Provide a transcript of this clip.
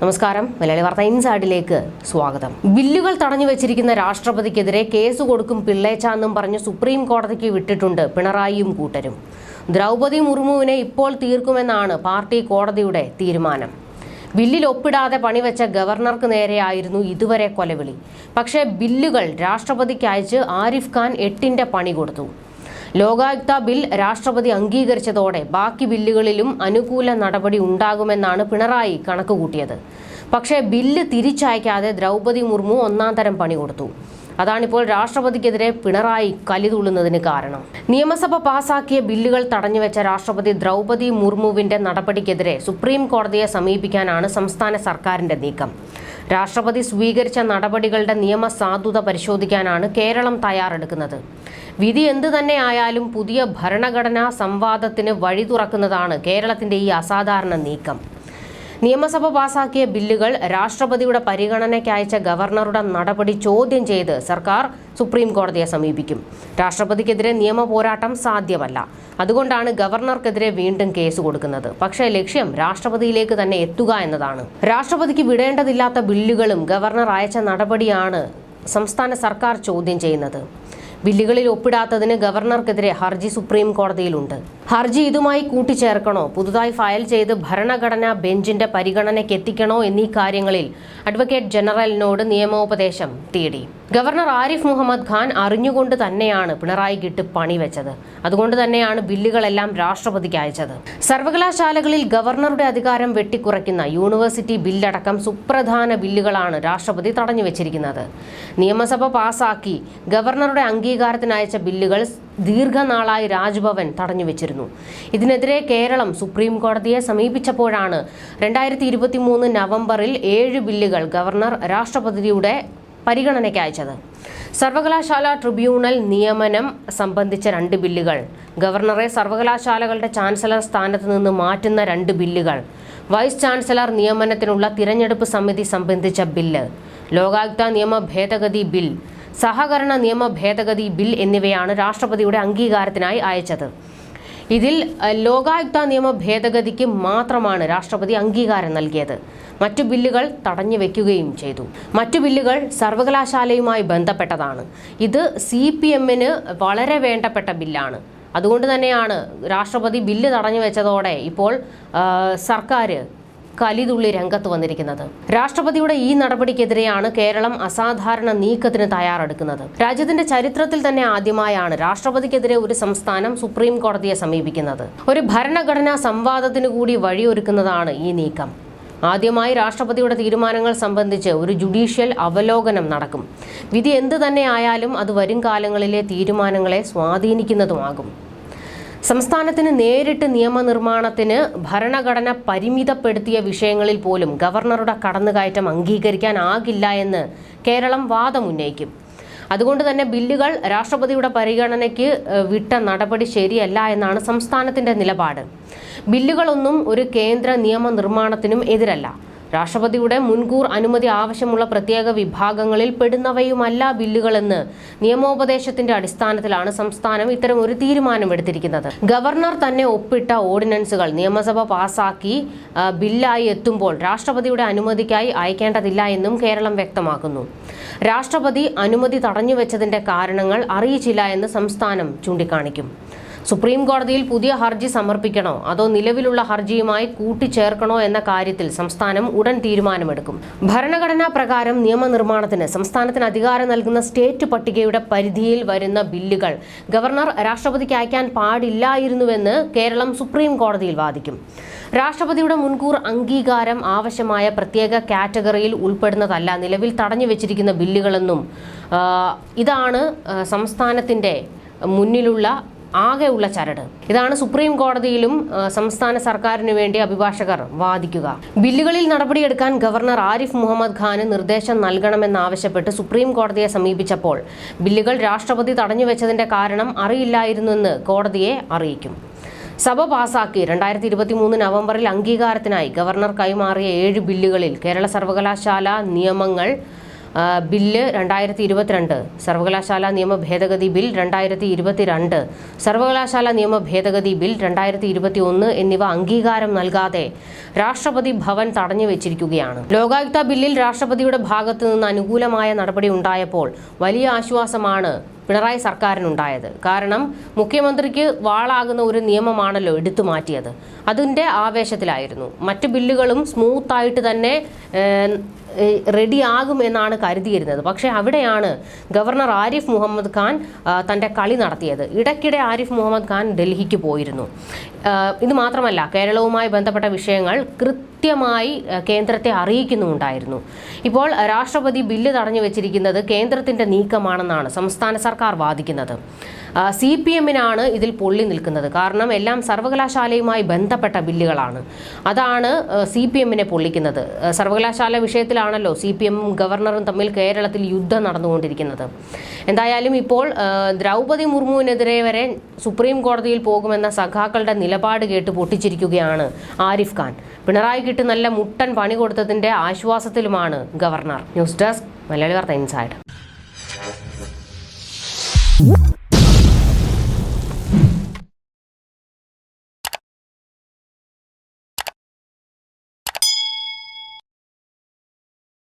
നമസ്കാരം. മലയാളി വാർത്ത ഇൻസൈഡിലേക്ക് സ്വാഗതം. ബില്ലുകൾ തടഞ്ഞു വെച്ചിരിക്കുന്ന രാഷ്ട്രപതിക്കെതിരെ കേസ് കൊടുക്കും പിള്ളേച്ചാന്നും പറഞ്ഞ് സുപ്രീം കോടതിക്ക് വിട്ടിട്ടുണ്ട് പിണറായിയും കൂട്ടരും. ദ്രൗപദി മുർമുവിനെ ഇപ്പോൾ തീർക്കുമെന്നാണ് പാർട്ടി കോടതിയുടെ തീരുമാനം. ബില്ലിൽ ഒപ്പിടാതെ പണിവെച്ച ഗവർണർക്ക് നേരെയായിരുന്നു ഇതുവരെ കൊലവിളി. പക്ഷേ ബില്ലുകൾ രാഷ്ട്രപതിക്ക് അയച്ച് ആരിഫ് ഖാൻ എട്ടിന്റെ പണി കൊടുത്തു. ലോകായുക്ത ബിൽ രാഷ്ട്രപതി അംഗീകരിച്ചതോടെ ബാക്കി ബില്ലുകളിലും അനുകൂല നടപടി ഉണ്ടാകുമെന്നാണ് പിണറായി കണക്കുകൂട്ടിയത്. പക്ഷേ ബില്ല് തിരിച്ചയക്കാതെ ദ്രൗപതി മുർമു ഒന്നാം തരം പണി കൊടുത്തു. അതാണിപ്പോൾ രാഷ്ട്രപതിക്കെതിരെ പിണറായി കലിതുള്ളുന്നതിന് കാരണം. നിയമസഭ പാസാക്കിയ ബില്ലുകൾ തടഞ്ഞുവെച്ച രാഷ്ട്രപതി ദ്രൗപതി മുർമുവിന്റെ നടപടിക്കെതിരെ സുപ്രീം കോടതിയെ സമീപിക്കാനാണ് സംസ്ഥാന സർക്കാരിന്റെ നീക്കം. രാഷ്ട്രപതി സ്വീകരിച്ച നടപടികളുടെ നിയമസാധുത പരിശോധിക്കാനാണ് കേരളം തയ്യാറെടുക്കുന്നത്. വിധി എന്തു തന്നെയായാലും പുതിയ ഭരണഘടനാ സംവാദത്തിന് വഴി തുറക്കുന്നതാണ് കേരളത്തിന്റെ ഈ അസാധാരണ നീക്കം. നിയമസഭ പാസാക്കിയ ബില്ലുകൾ രാഷ്ട്രപതിയുടെ പരിഗണനയ്ക്ക് അയച്ച ഗവർണറുടെ നടപടി ചോദ്യം ചെയ്ത് സർക്കാർ സുപ്രീം കോടതിയെ സമീപിക്കും. രാഷ്ട്രപതിക്കെതിരെ നിയമ പോരാട്ടം സാധ്യമല്ല. അതുകൊണ്ടാണ് ഗവർണർക്കെതിരെ വീണ്ടും കേസ് കൊടുക്കുന്നത്. പക്ഷേ ലക്ഷ്യം രാഷ്ട്രപതിയിലേക്ക് തന്നെ എത്തുക എന്നതാണ്. രാഷ്ട്രപതിക്ക് വിടേണ്ടതില്ലാത്ത ബില്ലുകളും ഗവർണർ അയച്ച നടപടിയാണ് സംസ്ഥാന സർക്കാർ ചോദ്യം ചെയ്യുന്നത്. ബില്ലുകളിൽ ഒപ്പിടാത്തതിന് ഗവർണർക്കെതിരെ ഹർജി സുപ്രീം കോടതിയിലുണ്ട്. ഹർജി ഇതുമായി കൂട്ടിച്ചേർക്കണോ? പുതുതായി ഫയൽ ചെയ്ത് ഭരണഘടനാ ബെഞ്ചിന്റെ പരിഗണനയ്ക്ക് എത്തിക്കണോ എന്നീ കാര്യങ്ങളിൽ അഡ്വക്കേറ്റ് ജനറലിനോട് നിയമോപദേശം തേടി. ഗവർണർ ആരിഫ് മുഹമ്മദ് ഖാൻ അറിഞ്ഞുകൊണ്ട് തന്നെയാണ് പിണറായി കിട്ട് പണിവെച്ചത്. അതുകൊണ്ട് തന്നെയാണ് ബില്ലുകളെല്ലാം രാഷ്ട്രപതിക്ക് അയച്ചത്. സർവകലാശാലകളിൽ ഗവർണറുടെ അധികാരം വെട്ടിക്കുറയ്ക്കുന്ന യൂണിവേഴ്സിറ്റി ബില്ലടക്കം സുപ്രധാന ബില്ലുകളാണ് രാഷ്ട്രപതി തടഞ്ഞു വെച്ചിരിക്കുന്നത്. നിയമസഭ പാസാക്കി ഗവർണറുടെ അംഗീകാരത്തിന് അയച്ച ബില്ലുകൾ ദീർഘനാളായി രാജ്ഭവൻ തടഞ്ഞു വെച്ചിരുന്നു. ഇതിനെതിരെ കേരളം സുപ്രീം കോടതിയെ സമീപിച്ചപ്പോഴാണ് രണ്ടായിരത്തി ഇരുപത്തി മൂന്ന് നവംബറിൽ ഏഴ് ബില്ലുകൾ ഗവർണർ രാഷ്ട്രപതിയുടെ പരിഗണനയ്ക്ക് അയച്ചത്. സർവകലാശാല ട്രിബ്യൂണൽ നിയമനം സംബന്ധിച്ച രണ്ട് ബില്ലുകൾ. ഗവർണറെ സർവകലാശാലകളുടെ ചാൻസലർ സ്ഥാനത്ത് നിന്ന് മാറ്റുന്ന രണ്ട് ബില്ലുകൾ. വൈസ് ചാൻസലർ നിയമനത്തിനുള്ള തിരഞ്ഞെടുപ്പ് സമിതി സംബന്ധിച്ച ബില്ല്. ലോകായുക്ത നിയമ ഭേദഗതി ബിൽ. സഹകരണ നിയമ ഭേദഗതി ബിൽ എന്നിവയാണ് രാഷ്ട്രപതിയുടെ അംഗീകാരത്തിനായി അയച്ചത്. ഇതിൽ ലോകായുക്ത നിയമ ഭേദഗതിക്ക് മാത്രമാണ് രാഷ്ട്രപതി അംഗീകാരം നൽകിയത്. മറ്റു ബില്ലുകൾ തടഞ്ഞു വെക്കുകയും ചെയ്തു. മറ്റു ബില്ലുകൾ സർവകലാശാലയുമായി ബന്ധപ്പെട്ടതാണ്. ഇത് സി പി എമ്മിന് വളരെ വേണ്ടപ്പെട്ട ബില്ലാണ്. അതുകൊണ്ട് തന്നെയാണ് രാഷ്ട്രപതി ബില്ല് തടഞ്ഞു വെച്ചതോടെ ഇപ്പോൾ സർക്കാർ കലിതുള്ളി രംഗത്ത് വന്നിരിക്കുന്നത്. രാഷ്ട്രപതിയുടെ ഈ നടപടിക്കെതിരെയാണ് കേരളം അസാധാരണ നീക്കത്തിന് തയ്യാറെടുക്കുന്നത്. രാജ്യത്തിന്റെ ചരിത്രത്തിൽ തന്നെ ആദ്യമായാണ് രാഷ്ട്രപതിക്കെതിരെ ഒരു സംസ്ഥാനം സുപ്രീം കോടതിയെ സമീപിക്കുന്നത്. ഒരു ഭരണഘടനാ സംവാദത്തിനു കൂടി വഴിയൊരുക്കുന്നതാണ് ഈ നീക്കം. ആദ്യമായി രാഷ്ട്രപതിയുടെ തീരുമാനങ്ങൾ സംബന്ധിച്ച് ഒരു ജുഡീഷ്യൽ അവലോകനം നടക്കും. വിധി എന്തു തന്നെ ആയാലും അത് വരും കാലങ്ങളിലെ തീരുമാനങ്ങളെ സ്വാധീനിക്കുന്നതുമാകും. സംസ്ഥാനത്തിന് നേരിട്ട് നിയമനിർമ്മാണത്തിന് ഭരണഘടന പരിമിതപ്പെടുത്തിയ വിഷയങ്ങളിൽ പോലും ഗവർണറുടെ കടന്നുകയറ്റം അംഗീകരിക്കാനാകില്ല എന്ന് കേരളം വാദമുന്നയിക്കും അതുകൊണ്ട് തന്നെ ബില്ലുകൾ രാഷ്ട്രപതിയുടെ പരിഗണനയ്ക്ക് വിട്ട നടപടി ശരിയല്ല എന്നാണ് സംസ്ഥാനത്തിന്റെ നിലപാട്. ബില്ലുകളൊന്നും ഒരു കേന്ദ്ര നിയമനിർമ്മാണത്തിനും എതിരല്ല. രാഷ്ട്രപതിയുടെ മുൻകൂർ അനുമതി ആവശ്യമുള്ള പ്രത്യേക വിഭാഗങ്ങളിൽ പെടുന്നവയുമല്ല ബില്ലുകളെന്ന് നിയമോപദേശത്തിന്റെ അടിസ്ഥാനത്തിലാണ് സംസ്ഥാനം ഇത്തരം ഒരു തീരുമാനമെടുത്തിരിക്കുന്നത് ഗവർണർ തന്നെ ഒപ്പിട്ട ഓർഡിനൻസുകൾ നിയമസഭ പാസാക്കി ബില്ലായി എത്തുമ്പോൾ രാഷ്ട്രപതിയുടെ അനുമതിക്കായി അയക്കേണ്ടതില്ല എന്നും കേരളം വ്യക്തമാക്കുന്നു. രാഷ്ട്രപതി അനുമതി തടഞ്ഞുവെച്ചതിന്റെ കാരണങ്ങൾ അറിയിച്ചില്ല എന്ന് സംസ്ഥാനം ചൂണ്ടിക്കാണിക്കും. സുപ്രീം കോടതിയിൽ പുതിയ ഹർജി സമർപ്പിക്കണോ? അതോ നിലവിലുള്ള ഹർജിയുമായി കൂട്ടിച്ചേർക്കണോ എന്ന കാര്യത്തിൽ സംസ്ഥാനം ഉടൻ തീരുമാനമെടുക്കും. ഭരണഘടനാ പ്രകാരം നിയമനിർമ്മാണത്തിന് സംസ്ഥാനത്തിന് അധികാരം നൽകുന്ന സ്റ്റേറ്റ് പട്ടികയുടെ പരിധിയിൽ വരുന്ന ബില്ലുകൾ ഗവർണർ രാഷ്ട്രപതിക്ക് അയക്കാൻ പാടില്ലായിരുന്നുവെന്ന് കേരളം സുപ്രീം കോടതിയിൽ വാദിക്കും. രാഷ്ട്രപതിയുടെ മുൻകൂർ അംഗീകാരം ആവശ്യമായ പ്രത്യേക കാറ്റഗറിയിൽ ഉൾപ്പെടുന്നതല്ല നിലവിൽ തടഞ്ഞു വെച്ചിരിക്കുന്ന ബില്ലുകളെന്നും ഇതാണ് സംസ്ഥാനത്തിന്റെ മുന്നിലുള്ള ആകെയുള്ള ചരട്. ഇതാണ് സുപ്രീം കോടതിയിലും സംസ്ഥാന സർക്കാരിനു വേണ്ടി അഭിഭാഷകർ വാദിക്കുക. ബില്ലുകളിൽ നടപടിയെടുക്കാൻ ഗവർണർ ആരിഫ് മുഹമ്മദ് ഖാന് നിർദ്ദേശം നൽകണമെന്നാവശ്യപ്പെട്ട് സുപ്രീം കോടതിയെ സമീപിച്ചപ്പോൾ ബില്ലുകൾ രാഷ്ട്രപതി തടഞ്ഞുവെച്ചതിന്റെ കാരണം അറിയില്ലായിരുന്നെന്ന് കോടതിയെ അറിയിക്കും. സഭ പാസാക്കി രണ്ടായിരത്തി ഇരുപത്തി മൂന്ന് നവംബറിൽ അംഗീകാരത്തിനായി ഗവർണർ കൈമാറിയ ഏഴ് ബില്ലുകളിൽ കേരള സർവകലാശാല നിയമങ്ങൾ ബില്ല് രണ്ടായിരത്തി ഇരുപത്തിരണ്ട് സർവകലാശാല നിയമ ഭേദഗതി ബിൽ രണ്ടായിരത്തി ഇരുപത്തിരണ്ട് സർവകലാശാല നിയമ ഭേദഗതി ബിൽ രണ്ടായിരത്തി ഇരുപത്തി ഒന്ന് എന്നിവ അംഗീകാരം നൽകാതെ രാഷ്ട്രപതി ഭവൻ തടഞ്ഞു വെച്ചിരിക്കുകയാണ്. ലോകായുക്ത ബില്ലിൽ രാഷ്ട്രപതിയുടെ ഭാഗത്തു നിന്ന് അനുകൂലമായ നടപടി ഉണ്ടായപ്പോൾ വലിയ ആശ്വാസമാണ് പിണറായി സർക്കാരിനുണ്ടായത്. കാരണം മുഖ്യമന്ത്രിക്ക് വാളാകുന്ന ഒരു നിയമമാണല്ലോ എടുത്തു മാറ്റിയത്. അതിന്റെ ആവേശത്തിലായിരുന്നു. മറ്റ് ബില്ലുകളും സ്മൂത്തായിട്ട് തന്നെ റെഡിയാകും എന്നാണ് കരുതിയിരുന്നത്. പക്ഷേ അവിടെയാണ് ഗവർണർ ആരിഫ് മുഹമ്മദ് ഖാൻ തന്റെ കളി നടത്തിയത്. ഇടയ്ക്കിടെ ആരിഫ് മുഹമ്മദ് ഖാൻ ഡൽഹിക്ക് പോയിരുന്നു. ഇത് മാത്രമല്ല കേരളവുമായി ബന്ധപ്പെട്ട വിഷയങ്ങൾ കൃത്യമായി കേന്ദ്രത്തെ അറിയിക്കുന്നുമുണ്ടായിരുന്നു. ഇപ്പോൾ രാഷ്ട്രപതി ബില്ല് തടഞ്ഞു വെച്ചിരിക്കുന്നത് കേന്ദ്രത്തിന്റെ നീക്കമാണെന്നാണ് സംസ്ഥാന സർക്കാർ വാദിക്കുന്നത്. സി പി എമ്മിനാണ് ഇതിൽ പൊള്ളി നിൽക്കുന്നത്. കാരണം എല്ലാം സർവകലാശാലയുമായി ബന്ധപ്പെട്ട ബില്ലുകളാണ്. അതാണ് സി പി എമ്മിനെ പൊള്ളിക്കുന്നത് സർവകലാശാല വിഷയത്തിലാണല്ലോ സി പി എമ്മും ഗവർണറും തമ്മിൽ കേരളത്തിൽ യുദ്ധം നടന്നുകൊണ്ടിരിക്കുന്നത്. എന്തായാലും ഇപ്പോൾ ദ്രൗപദി മുർമുവിനെതിരെ വരെ സുപ്രീം കോടതിയിൽ പോകുമെന്ന സഖാക്കളുടെ നിലപാട് കേട്ട് പൊട്ടിച്ചിരിക്കുകയാണ് ആരിഫ് ഖാൻ. പിണറായിക്കിട്ട് നല്ല മുട്ടൻ പണി കൊടുത്തതിന്റെ ആശ്വാസത്തിലുമാണ് ഗവർണർ. ന്യൂസ് ഡെസ്ക് മലയാളി വാർത്ത ഇൻസൈഡ്.